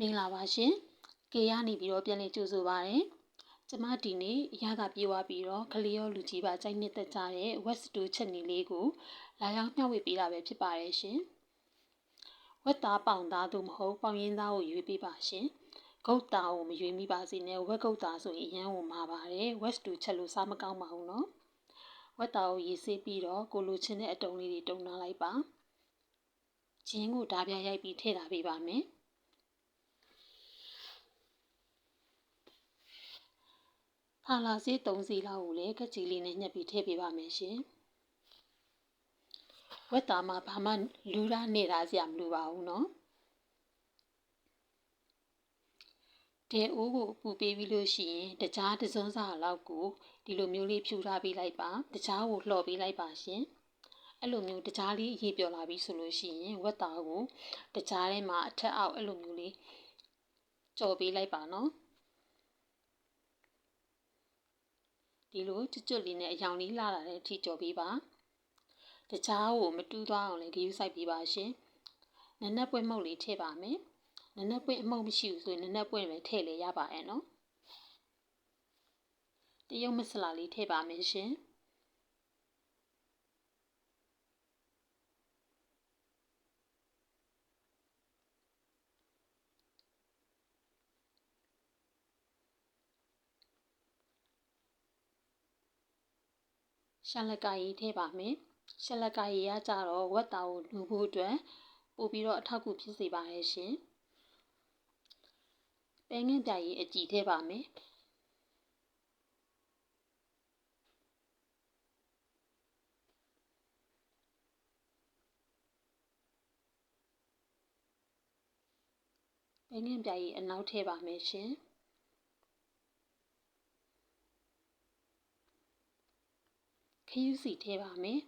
မင်္ဂလာပါရှင်။ကေရနေပြီးတော့ပြန်လည်ကြိုဆိုပါရစေ။ကျမဒီနေ့ရတာပြေးသွားပြီးတော့ကလေးရောလူကြီးပါကြိုက်နှစ်သက်ကြတဲ့ West 2ချက်နေလေးကိုလာရောက်မျှဝေပေးတာပဲဖြစ်ပါတယ်ရှင်။ဝက်သားပေါင်သားသို့မဟုတ်ပေါင်ရင်းသားကိုရွေးပေးပါရှင်။ဂုတ်သားကိုမရွေးမိပါစေနဲ့ဝက်ဂုတ်သားဆိုရင်အရန်ကိုမှာပါတယ်။ West 2ချက်လို့စားမကောင်းပါဘူးနော်။ဝက်သားကိုရေးဆေးပြီးတော့ကိုလိုချင်တဲ့အတုံးလေးတွေတုံထားလိုက်ပါ။ဂျင်းကိုဓာပြရိုက်ပြီးထည့်ထားပေးပါမယ်။ ဖာလာစေး၃စီးလောက်ကိုလည်းကကြည်လေးနဲ့ညှက်ပြီးထည့်ပေးပါမယ်ရှင်။ဝက်သားမှာဘာမှလူရနေတာစရာမလိုပါဘူးနော်။တဲအိုးကိုပူပေးပြီးလို့ရှိရင်တကြားတစွန်းစာလောက်ကိုဒီလိုမျိုးလေးဖြူထားပေးလိုက်ပါ။တကြားကိုလှော်ပေးလိုက်ပါရှင်။အဲ့လိုမျိုးတကြားလေးရေပြော်လာပြီဆိုလို့ရှိရင်ဝက်သားကိုတကြားထဲမှာအထက်အောက်အဲ့လိုမျိုးလေးကြော်ပေးလိုက်ပါနော်။ ဒီလိုကျွတ်ကျွတ်လေးနဲ့အယောင်လေးလာလာတဲ့အထိကြော်ပေးပါတခြားကိုမတူးသွားအောင်လည်းဂရုစိုက်ပေးပါရှင်နနက်ပွင့်မှုတ်လေးထည့်ပါမယ်နနက်ပွင့်အမှုတ်မရှိဘူးဆိုရင်နနက်ပွင့်ပဲထည့်လေရပါရဲ့နော်တရုတ်မဆလာလေးထည့်ပါမယ်ရှင် ရှလကာရီထည့်ပါမယ်ရှလကာရီကကြတော့ဝက်တာကိုလူဖို့အတွက်ပို့ပြီးတော့အထောက်အကူဖြစ်စေပါတယ်ရှင်ပဲငင်ပြာရီအကြည့်ထည့်ပါမယ်ပဲငင်ပြာရီအနောက်ထည့်ပါမယ်ရှင် ခရူးစီထည့်ပါမယ်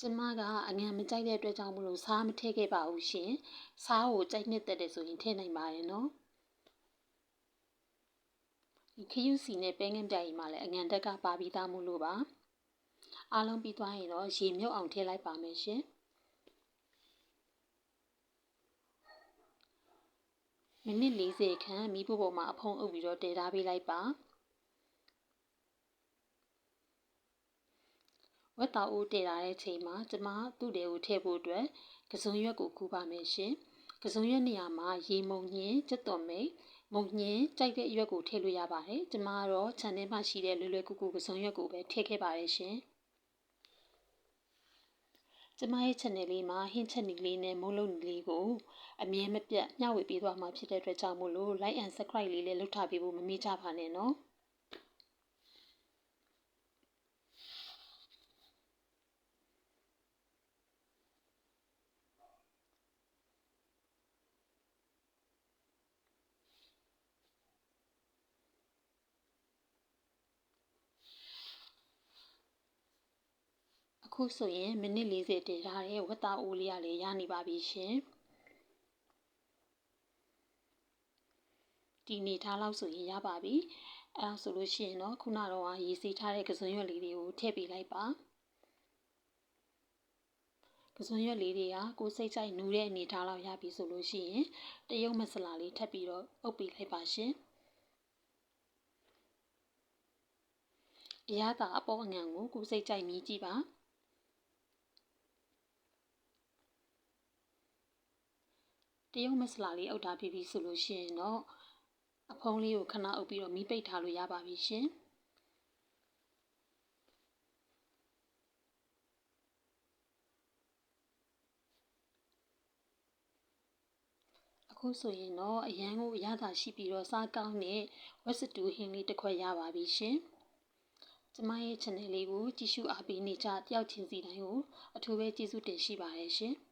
ကျမကအငံမကြိုက်တဲ့အတွက်ကြောင့်မလို့စားမထည့်ခဲ့ပါဘူးရှင်စားကိုကြိုက်နှစ်သက်တယ်ဆိုရင်ထည့်နိုင်ပါတယ်နော်ဒီခရူးစီနဲ့ပဲငင်ပြာရီမှာလည်းအငံတက်ကပါပြီးသားမှုလို့ပါအားလုံးပြီးသွားရင်တော့ရေမြုပ်အောင်ထည့်လိုက်ပါမယ်ရှင် မိနစ်40ခန့်မီးဖိုးပေါ်မှာအဖုံးအုပ်ပြီးတော့တည်ထားပေးလိုက်ပါဝက်တောက်ဦးတည်ထားတဲ့ချိန်မှာကျမသူ့တဲကိုထည့်ဖို့အတွက်ကစုံရွက်ကိုကူးပါမယ်ရှင်ကစုံရွက်နေရာမှာရေမုံညင်းစက်တော်မိတ်မုံညင်းကြိုက်တဲ့အရွက်ကိုထည့်လို့ရပါတယ်ကျမကတော့ channel မှာရှိတဲ့လွယ်လွယ်ကူကူကစုံရွက်ကိုပဲထည့်ခဲ့ပါတယ်ရှင် ကျမရဲ့ channel လေးမှာဟင်းချက်နီလေးနဲ့မုံလုံးနီလေးကိုအမြဲမပြတ်မျှဝေပေးသွားမှာဖြစ်တဲ့အတွက်ကြောင့်မို့လို့ like and subscribe လေးလည်းလုပ်ထားပေးဖို့မမေ့ကြပါနဲ့နော် အခုဆိုရင်မိနစ်40တည်ထားတဲ့ဝတ်သားအိုးလေးကလည်းရနေပါပြီရှင်ဒီနေထားလောက်ဆိုရင်ရပါပြီအဲဒါဆိုလို့ရှိရင်တော့ခုနတော့ရေးစီထားတဲ့ကစွန်ရွက်လေးတွေကိုထည့်ပေးလိုက်ပါကစွန်ရွက်လေးတွေကကိုစိတ်ကြိုက်နူးတဲ့အနေထားလောက်ရပြီဆိုလို့ရှိရင်တရုတ်မဆလာလေးထပ်ပြီးတော့အုပ်ပေးလိုက်ပါရှင်အရသာအပေါ်အငံကိုကိုစိတ်ကြိုက်မြည်ကြည့်ပါ တရုတ်မဆလာလေးအုပ်ထားပြီးပြီဆိုလို့ရှိရင်တော့အဖုံးလေးကိုခဏအုပ်ပြီးတော့မီးပိတ်ထားလို့ရပါပြီရှင်အခုဆိုရင်တော့အရန်ကိုရတာရှိပြီးတော့စားကောင်းတဲ့ဝက်စတူဟင်းလေးတစ်ခွက်ရပါပြီရှင်ကျမရဲ့ channel လေးကိုကြည့်ရှုအားပေးနေကြတယောက်ချင်းစီတိုင်းကိုအထူးပဲကျေးဇူးတင်ရှိပါတယ်ရှင်။